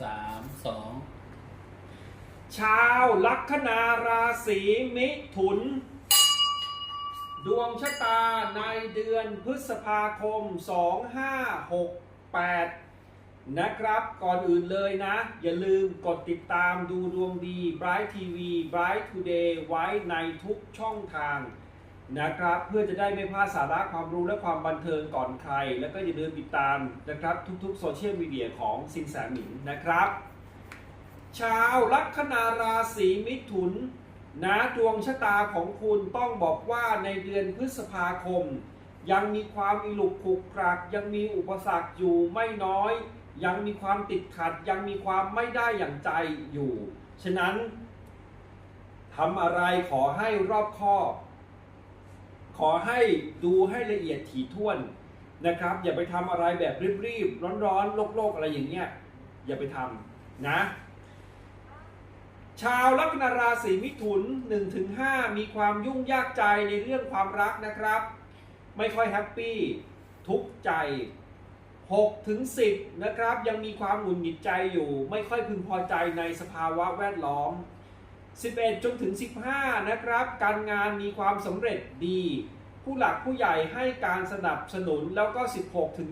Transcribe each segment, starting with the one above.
สามสองชาวลัคนาราศีมิถุน ดวงชะตาในเดือนพฤษภาคม 2568 นะครับ ก่อนอื่นเลยนะ อย่าลืมกดติดตามดูดวงดี Bright TV Bright Today ไว้ในทุกช่องทาง นะครับ เพื่อจะได้ไม่พลาดสาระความรู้และความบันเทิงก่อนใคร แล้วก็อย่าลืมติดตามนะครับ ทุกๆโซเชียลมีเดียของสินแสหมิงนะครับ ชาวลัคนาราศีมิถุนนะดวงชะตาของคุณต้องบอกว่าในเดือนพฤษภาคม ยังมีความอิลุกขุกคลัก ยังมีอุปสรรคอยู่ไม่น้อย ยังมีความติดขัด ยังมีความไม่ได้อย่างใจอยู่ ฉะนั้นทำอะไรขอให้รอบคอบ ขอให้ดูให้ละเอียดถี่ถ้วนนะครับ อย่าไปทำอะไรแบบรีบๆร้อนๆโลกๆอะไรอย่างเงี้ยอย่าไปทำนะ ชาวลัคนาราศีมิถุน 1-5 มีความยุ่งยากใจในเรื่องความรักนะครับ ไม่ค่อยแฮปปี้ทุกข์ใจ6-10 นะครับ ยังมีความหงุดหงิดใจอยู่ ไม่ค่อยพึงพอใจในสภาวะแวดล้อม 11 จนถึง 15 นะครับ การงานมีความสำเร็จดี ผู้หลักผู้ใหญ่ให้การสนับสนุนแล้วก็ 16 ถึง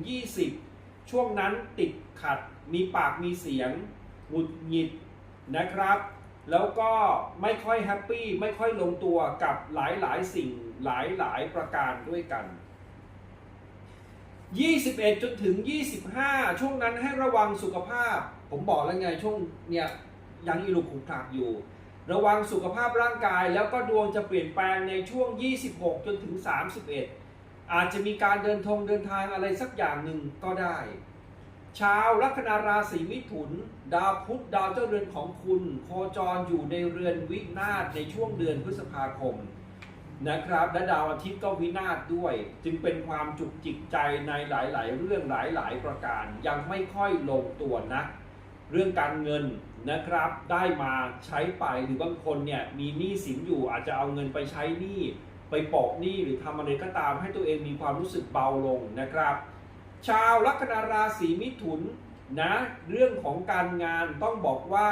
20 ช่วงนั้นติดขัด มีปากมีเสียงหงุดหงิดนะครับ แล้วก็ไม่ค่อยแฮปปี้ ไม่ค่อยลงตัวกับหลายๆ สิ่งหลายๆ ประการด้วยกัน 21 จนถึง 25 ช่วงนั้นให้ระวังสุขภาพ ผมบอกแล้วไงช่วงเนี่ยยังอีลุกขุกขลักอยู่ ระวังสุขภาพร่างกาย แล้วก็ดวงจะเปลี่ยนแปลงในช่วง 26 จนถึง 31 อาจจะมีการเดินทงเดินทางอะไรสักอย่างหนึ่งก็ได้ ชาวลัคนาราศีมิถุน ดาวพุธดาวเจ้าเรือนของคุณ โคจรอยู่ในเรือนวินาศในช่วงเดือนพฤษภาคมนะครับ และดาวอาทิตย์ก็วินาศด้วย จึงเป็นความจุกจิกใจในหลาย ๆ เรื่องหลาย ๆ ประการ ยังไม่ค่อยลงตัวนะ เรื่องการเงินนะครับ ได้มาใช้ไปหรือบางคนเนี่ยมีหนี้สินอยู่อาจจะเอาเงินไปใช้หนี้ไปโปะหนี้หรือทำอะไรก็ตามให้ตัวเองมีความรู้สึกเบาลงนะครับ ชาวลัคนาราศีมิถุนนะเรื่องของการงานต้องบอกว่า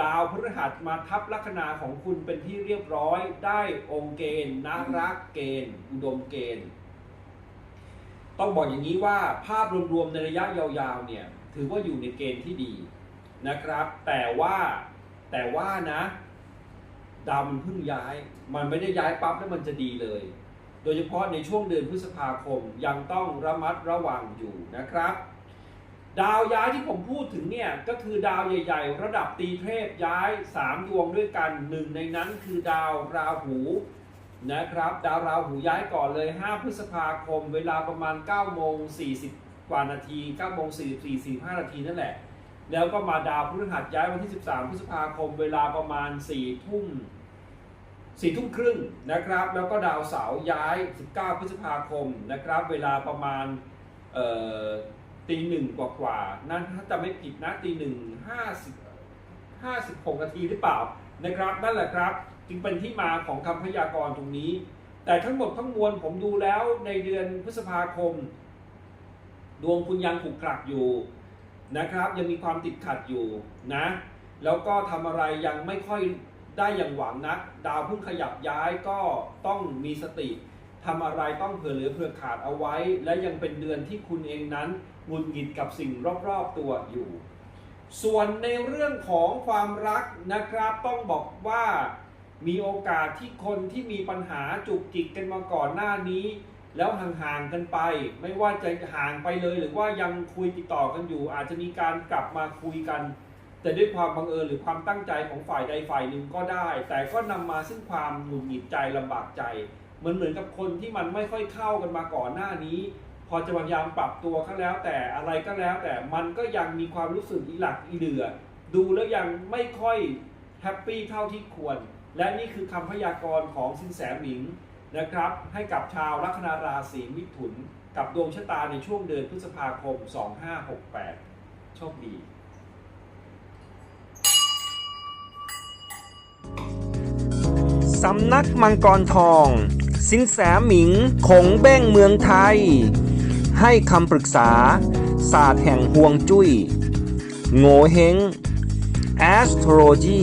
ดาวพฤหัสมาทับลัคนาของคุณเป็นที่เรียบร้อย ได้องค์เกณฑ์นารักเกณฑ์ อุดมเกณฑ์ ต้องบอกอย่างนี้ว่าภาพรวมๆในระยะยาวๆเนี่ยถือว่าอยู่ในเกณฑ์ที่ดี นะครับ แต่ว่าแต่ว่านะดาวมันเพิ่งย้าย มันไม่ได้ย้ายปั๊บแล้วมันจะดีเลย โดยเฉพาะในช่วงเดือนพฤษภาคมยังต้องระมัดระวังอยู่นะครับ ดาวย้ายที่ผมพูดถึงเนี่ย ก็คือดาวใหญ่ ๆ ระดับตีเทพย้าย 3 ดวงด้วยกันหนึ่งในนั้นคือดาวราหูนะครับ ดาวราหูย้ายก่อนเลย 5 พฤษภาคม เวลาประมาณ9โมง40กว่านาที9โมง44 45นาทีนั่นแหละ แล้วก็มาดาวพฤหัสย้ายวันที่ 13 พฤษภาคมเวลาประมาณ4ทุ่มสี่ทุ่มครึ่งนะครับ แล้วก็ดาวเสาร์ย้าย 19 พฤษภาคมนะครับ เวลาประมาณตีหนึ่งกว่ากว่าๆนั่นถ้าจะไม่ผิดนะตีหนึ่งห้าสิบห้าสิบหกนาทีหรือเปล่านะครับ นั่นแหละครับ จึงเป็นที่มาของคำพยากรณ์ตรงนี้ แต่ทั้งหมดทั้งมวลผมดูแล้วในเดือนพฤษภาคม ดวงคุณยังขลุกขลักอยู่ นะครับ ยังมีความติดขัดอยู่นะ แล้วก็ทำอะไรยังไม่ค่อยได้อย่างหวังนัก ดาวเพิ่งขยับย้ายก็ต้องมีสติทำอะไรต้องเผื่อเหลือเผื่อขาดเอาไว้ และยังเป็นเดือนที่คุณเองนั้นหงุนหงิดกับสิ่งรอบๆตัวอยู่ ส่วนในเรื่องของความรักนะครับ ต้องบอกว่ามีโอกาสที่คนที่มีปัญหาจุกจิกกันมาก่อนหน้านี้ แล้วห่างๆกันไป ไม่ว่าจะห่างไปเลย หรือว่ายังคุยติดต่อกันอยู่ อาจจะมีการกลับมาคุยกัน แต่ด้วยความบังเอิญหรือความตั้งใจของฝ่ายใดฝ่ายหนึ่งก็ได้ แต่ก็นำมาซึ่งความหงุดหงิดใจลำบากใจเหมือนเหมือนกับคนที่มันไม่ค่อยเข้ากันมาก่อนหน้านี้ พอจะพยายามปรับตัวก็แล้ว แต่อะไรก็แล้ว แต่มันก็ยังมีความรู้สึกอีหลักอีเหลือดูแล้วยังไม่ค่อยแฮปปี้เท่าที่ควร และนี่คือคำพยากรณ์ของสินแสหมิง นะครับ ให้กับชาวลัคนาราศีมิถุน กับดวงชะตาในช่วงเดือนพฤษภาคม 2568 โชคดีสำนักมังกรทอง สินแสหมิงคงเบ้งเมืองไทย ให้คำปรึกษา ศาสตร์แห่งห่วงจุย้ย โง่เฮง astrology